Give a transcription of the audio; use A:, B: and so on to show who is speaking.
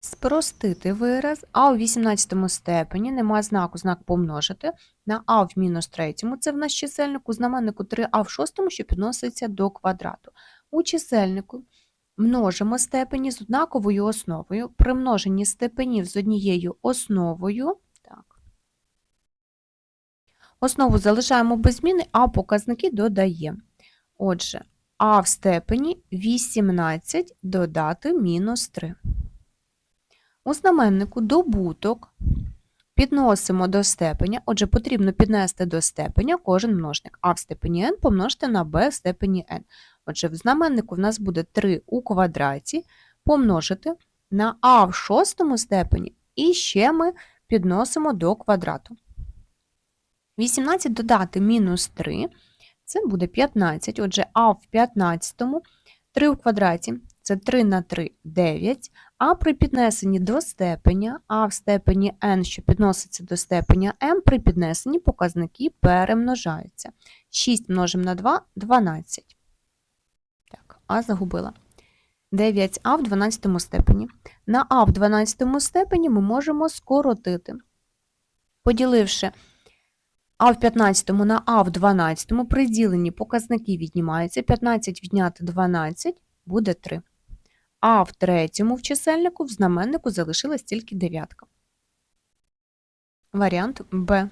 A: Спростити вираз, а у 18 степені нема знаку, знак помножити на а в мінус третьому, це в нас чисельник, у знаменнику 3а в шостому, що підноситься до квадрату. У чисельнику множимо степені з однаковою основою, при множенні степенів з однією основою. Так. Основу залишаємо без зміни, а показники додаємо. Отже, а в степені 18 додати мінус 3. У знаменнику добуток підносимо до степеня, отже, потрібно піднести до степеня кожен множник. А в степені n помножити на b в степені n. Отже, в знаменнику в нас буде 3 у квадраті помножити на а в шостому степені, і ще ми підносимо до квадрату. 18 додати мінус 3 це буде 15. Отже, а в 15, 3 у квадраті це 3 на 3 9, а при піднесенні до степеня, а в степені n, що підноситься до степеня m, при піднесенні показники перемножаються. 6 множимо на 2 12. Так, а загубила. 9а в 12 степені. На а в 12 степені ми можемо скоротити. Поділивши а в 15 на а в 12 при діленні показники віднімаються. 15 відняти 12 буде 3. А в третьому в чисельнику в знаменнику залишилась тільки дев'ятка. Варіант Б.